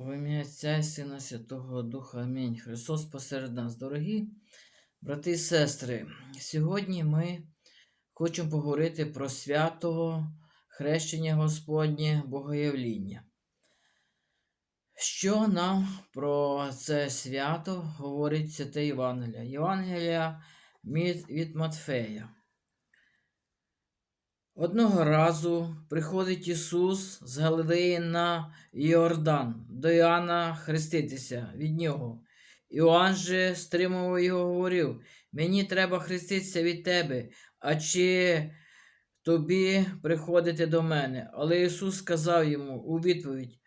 В ім'я Отця і Сина Святого Духа Амінь. Христос посеред нас, дорогі брати і сестри. Сьогодні ми хочемо поговорити про святого хрещення Господнє Богоявління. Що нам про це свято говорить Святе Євангелія? Євангелія від, Матфея. Одного разу приходить Ісус з Галилеї на Йордан до Іоанна хреститися від нього. Іоанн же стримував його говорив: Мені треба хреститися від тебе, а чи тобі приходити до мене? Але Ісус сказав йому у відповідь: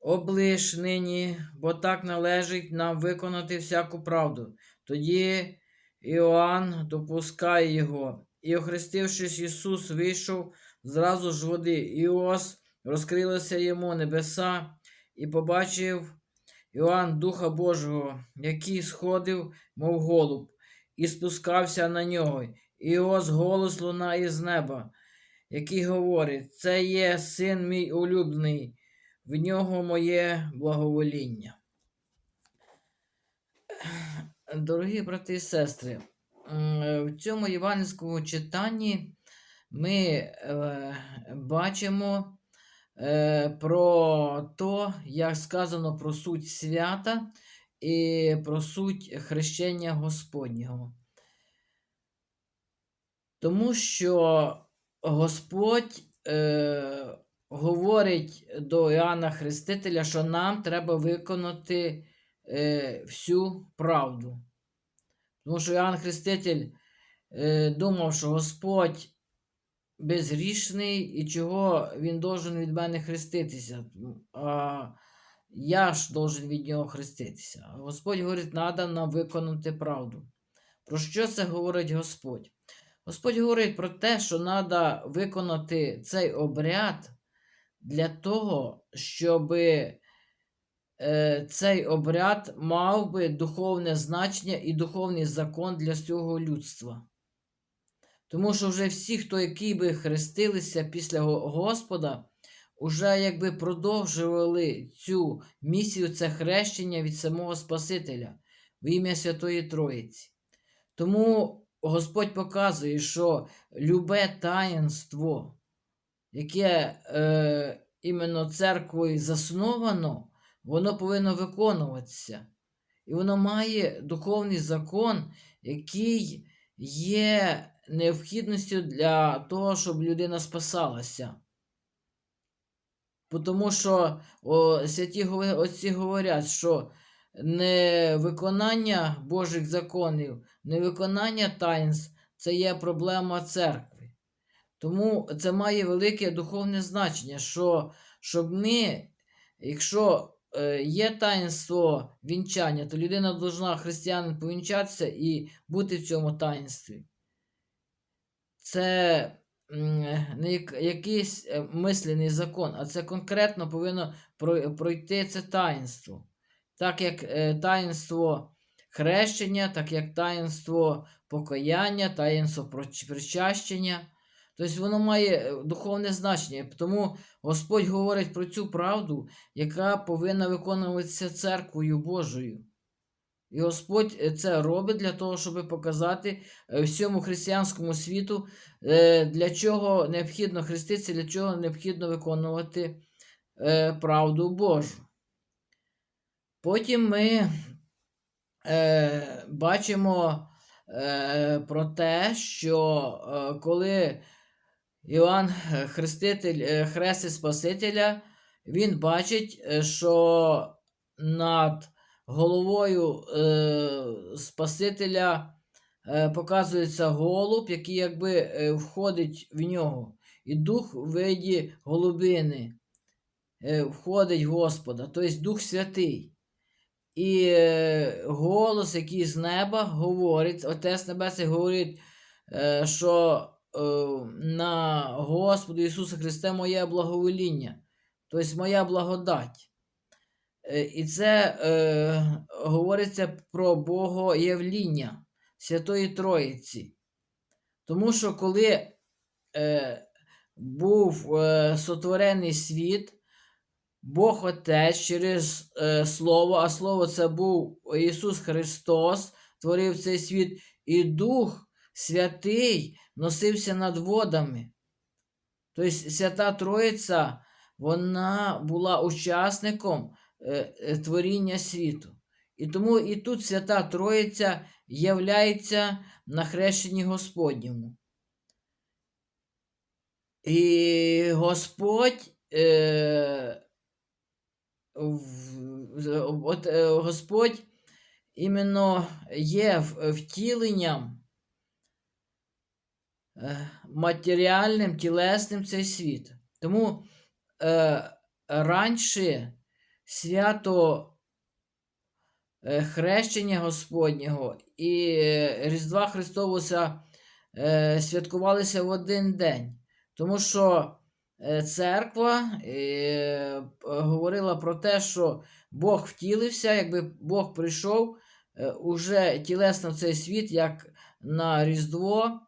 Облиш нині, бо так належить нам виконати всяку правду. Тоді Іоанн допускає його. І, охрестившись, Ісус вийшов зразу ж води, і ось розкрилися йому небеса, і побачив Іоанн Духа Божого, який сходив, мов голуб, і спускався на нього. І ось голос лунає з неба, який говорить: Це є син мій улюблений, в нього моє благовоління. Дорогі брати і сестри, в цьому євангельському читанні ми е, бачимо е, про те, як сказано про суть свята і про суть хрещення Господнього. Тому що Господь е, говорить до Іоанна Хрестителя, що нам треба виконати е, всю правду. Тому що Іоанн Хреститель е, думав, що Господь безгрішний і чого він должен від мене хреститися. А я ж должен від нього хреститися. А Господь говорить, треба нам виконати правду. Про що це говорить Господь? Господь говорить про те, що треба виконати цей обряд для того, щоб е, цей обряд мав би духовне значення і духовний закон для всього людства. Тому що вже всі, хто які би хрестилися після Господа, уже якби продовжували цю місію, це хрещення від самого Спасителя в ім'я Святої Троїці. Тому Господь показує, що любе таїнство, яке е, іменно церквою засновано, воно повинно виконуватися. І воно має духовний закон, який є необхідністю для того, щоб людина спасалася. Тому що о, святі отці говорять, що невиконання Божих законів, невиконання таїнств це є проблема церкви. Тому це має велике духовне значення, що щоб ми, якщо є таїнство вінчання, то людина повинна християнин повінчатися і бути в цьому таїнстві. Це не якийсь е, мислений закон, а це конкретно повинно пройти це таїнство. Так як е, таїнство хрещення, так як таїнство покаяння, таїнство причащення. Тобто воно має е, духовне значення. Тому Господь говорить про цю правду, яка повинна виконуватися церквою Божою. І Господь е, це робить для того, щоб показати е, всьому християнському світу, для чого необхідно хреститися, для чого необхідно виконувати правду Божу. Потім ми бачимо про те, що коли Іоанн е, Хреститель е, хрестить Спасителя, він бачить, е, що над головою е, Спасителя е, показується голуб, який якби е, входить в нього. І дух в виді голубини е, входить Господа, тобто Дух Святий. І е, голос, який з неба говорить, Отець Небесний говорить, е, що на Господа Ісуса Христе моє благовоління, тобто моя благодать. Е, І це е, говориться про Богоявління Святої Троїці. Тому що коли е, був е, сотворений світ, Бог Отець через е, Слово, а Слово це був Ісус Христос, творив цей світ, і Дух Святий носився над водами. Тобто Свята Троїця, вона була учасником е, е, творіння світу. І тому і тут Свята Троїця являється на хрещенні Господньому. І Господь, е, от, е, Господь іменно є втіленням матеріальним, тілесним цей світ. Тому е, раніше свято е, хрещення Господнього і е, Різдва Христовуса е, святкувалися в один день. Тому що е, церква е, говорила про те, що Бог втілився, якби Бог прийшов е, уже тілесно в цей світ, як на Різдво,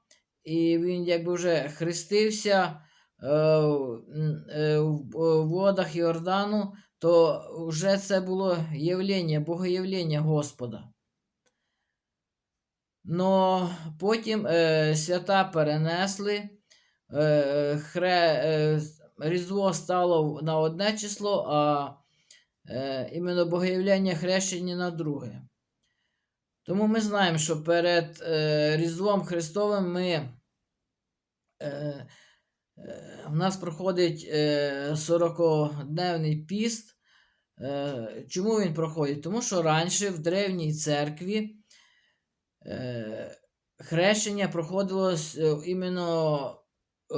і він якби вже хрестився е, е, в в водах Йордану, то вже це було явлення, богоявлення Господа. Но потім е, свята перенесли, е, хре, е, Різдво стало на одне число, а е, іменно богоявлення хрещення на друге. Тому ми знаємо, що перед е, Різдвом Христовим ми, е, е, в нас проходить е, 40-дневний піст. Е, чому він проходить? Тому що раніше в древній церкві е, хрещення проходило с- е, іменно е,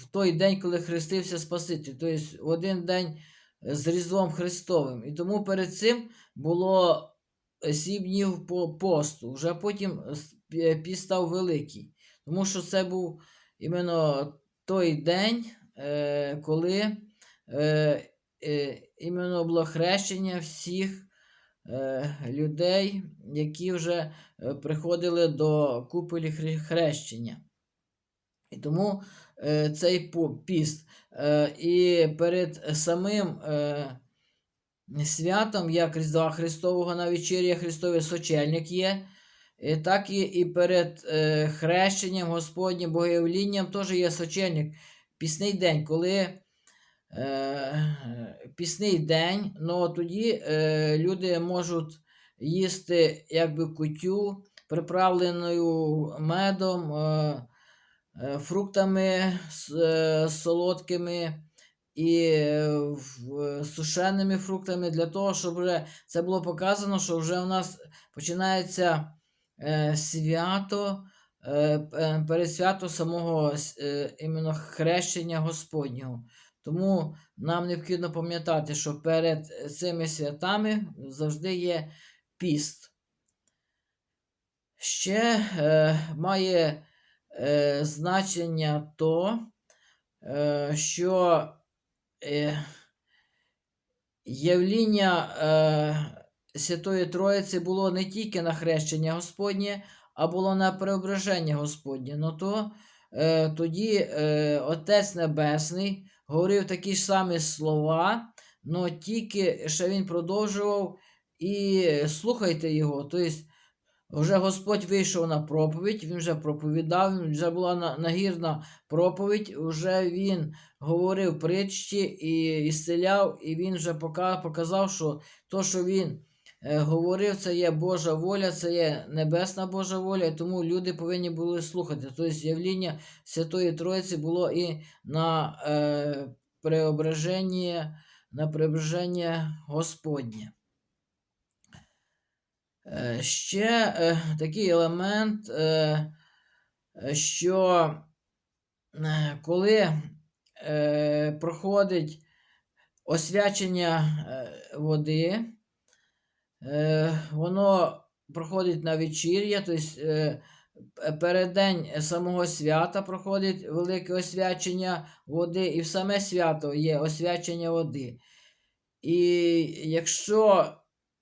в той день, коли хрестився Спаситель, тобто в один день з Різдвом Христовим. І тому перед цим було е, сім днів по посту. Вже потім с- піст став великий. Тому що це був іменно той день, е, коли е, е, іменно було хрещення всіх е, людей, які вже е, приходили до куполі хрещення. І тому е, цей піст. Е, і перед самим е, святом, як Різдва Христового на вечір'я Христовий сочельник є, так і, і перед е, хрещенням Господнім Богоявлінням теж є сочельник, пісний день, коли е, пісний день, ну тоді е, люди можуть їсти якби кутю, приправленою медом, е, е, фруктами е, солодкими і е, сушеними фруктами для того, щоб вже це було показано, що вже у нас починається е, свято. е, е, Перед свято самого е, іменно хрещення Господнього. Тому нам необхідно пам'ятати, що перед цими святами завжди є піст. Ще е, має е, значення то, е, що е, явління е, Святої Троїці було не тільки на хрещення Господнє, а було на преображення Господнє. Ну то е, тоді Отець Небесний говорив такі ж самі слова, але тільки ще він продовжував і слухайте його. Тобто, вже Господь вийшов на проповідь, він вже проповідав, вже була нагірна проповідь, вже він говорив притчі і ісцеляв, і він вже показав, що то, що він е, говорив, це є Божа воля, це є небесна Божа воля, і тому люди повинні були слухати. Тобто явління Святої Троїці було і на е, преображення, на преображення Господнє. Е, Ще е, такий елемент, е, що коли проходить освячення води, воно проходить на вечір'я, тобто е, п- переддень самого свята проходить велике освячення води, і в саме свято є освячення води. І якщо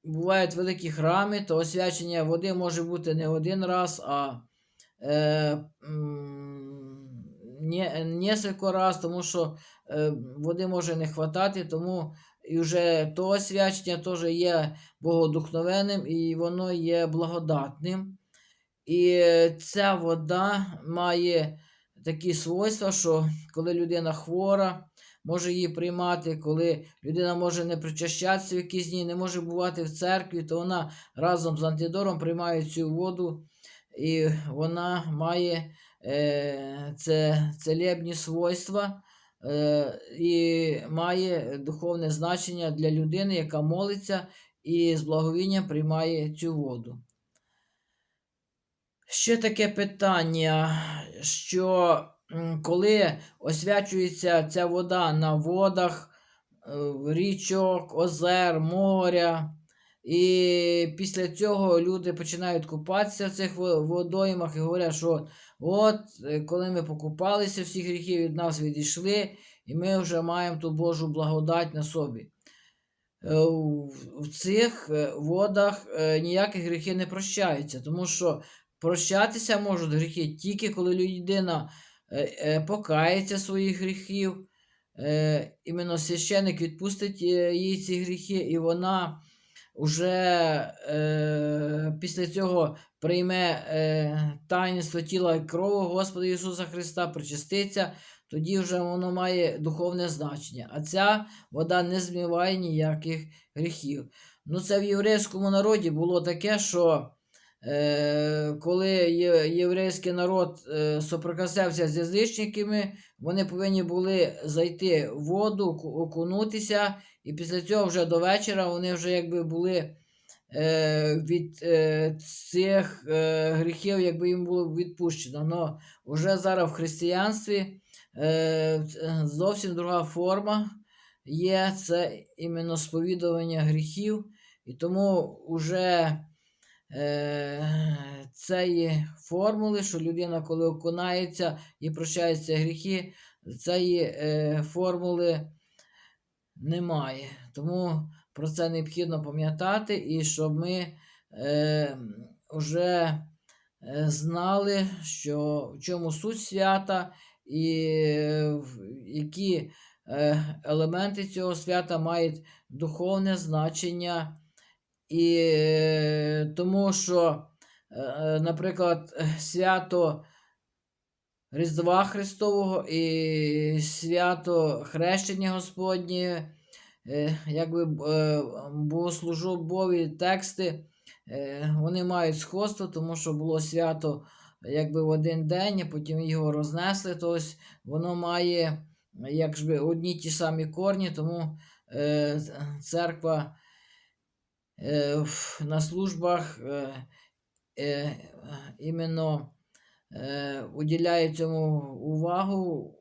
бувають великі храми, то освячення води може бути не один раз, а е, несколько раз, тому що е, води може не хватати, тому і вже то освячення теж є богодухновенним і воно є благодатним. І ця вода має такі свойства, що коли людина хвора, може її приймати, коли людина може не причащатися в якісь дні, не може бувати в церкві, то вона разом з антидором приймає цю воду, і вона має е, це целебні свойства е, і має духовне значення для людини, яка молиться і з благовінням приймає цю воду. Ще таке питання, що коли освячується ця вода на водах, е, річок, озер, моря, і після цього люди починають купатися в цих водоймах і говорять, що от е, коли ми покупалися, всі гріхи від нас відійшли, і ми вже маємо ту Божу благодать на собі. Е, В цих водах ніякі гріхи не прощаються, тому що прощатися можуть гріхи тільки коли людина покається своїх гріхів, е, іменно священик відпустить е, їй ці гріхи, і вона вже е, після цього прийме е, таїнство тіла і крові Господа Ісуса Христа, причаститься, тоді вже воно має духовне значення. А ця вода не змиває ніяких гріхів. Ну, це в єврейському народі було таке, що е, коли єврейський народ е, соприкасався з язичниками, вони повинні були зайти в воду, ку- окунутися, і після цього вже до вечора вони вже якби були е, від е, цих е, гріхів, якби їм було відпущено. Но вже зараз в християнстві е, зовсім друга форма є це іменно сповідування гріхів, і тому вже е, цієї формули, що людина, коли окунається і прощаються гріхи, цієї е, формули немає. Тому про це необхідно пам'ятати, і щоб ми е, вже е, знали, що в чому суть свята, і е, які елементи цього свята мають духовне значення. І е, тому що, е, е, наприклад, свято Різдва Христового і свято Хрещення Господнє, якби богослужбові тексти, вони мають сходство, тому що було свято якби в один день, а потім його рознесли. Тобто воно має якби одні ті самі корні, тому церква на службах іменно е, уділяє цьому увагу,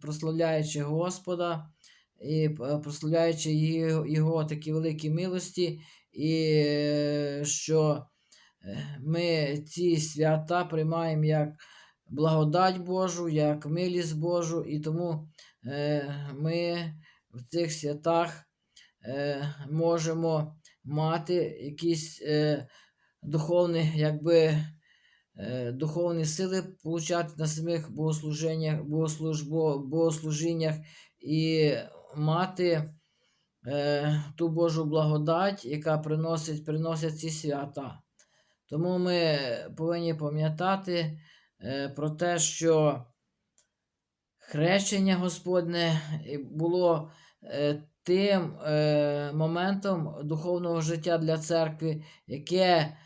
прославляючи Господа і е, прославляючи його, такі великі милості, і е, що е, ми ці свята приймаємо як благодать Божу, як милість Божу, і тому ми в цих святах можемо мати якісь е, духовні, якби, е, духовні сили получати на самих богослуженнях, богослужбо, богослужіннях і мати е, ту Божу благодать, яка приносить, приносять ці свята. Тому ми повинні пам'ятати е, про те, що хрещення Господне було е, тим е, моментом духовного життя для церкви, яке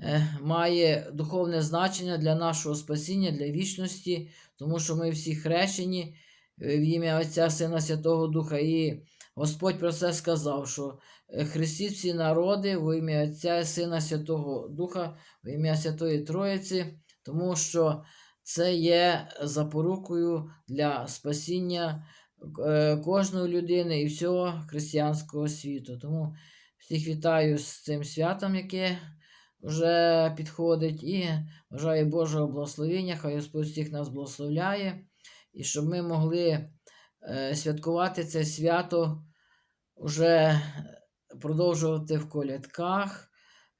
е, має духовне значення для нашого спасіння, для вічності, тому що ми всі хрещені е, в ім'я Отця Сина Святого Духа. І Господь про це сказав, що е, хрестіть всі народи в ім'я Отця Сина Святого Духа, в ім'я Святої Троїці, тому що це є запорукою для спасіння кожної людини і всього християнського світу. Тому всіх вітаю з цим святом, яке вже підходить, і бажаю Божого благословення, хай Господь всіх нас благословляє, і щоб ми могли е, святкувати це свято, вже продовжувати в колядках,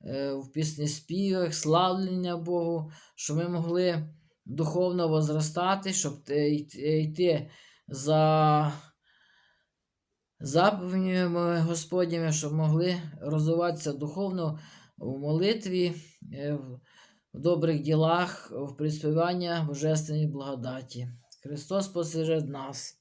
е, в піснеспівах, славлення Богу, щоб ми могли духовно возростати, щоб йти за заповідями Господніми, щоб могли розвиватися духовно в молитві, е, в добрих ділах, в приспівання Божественної благодаті. Христос посеред нас.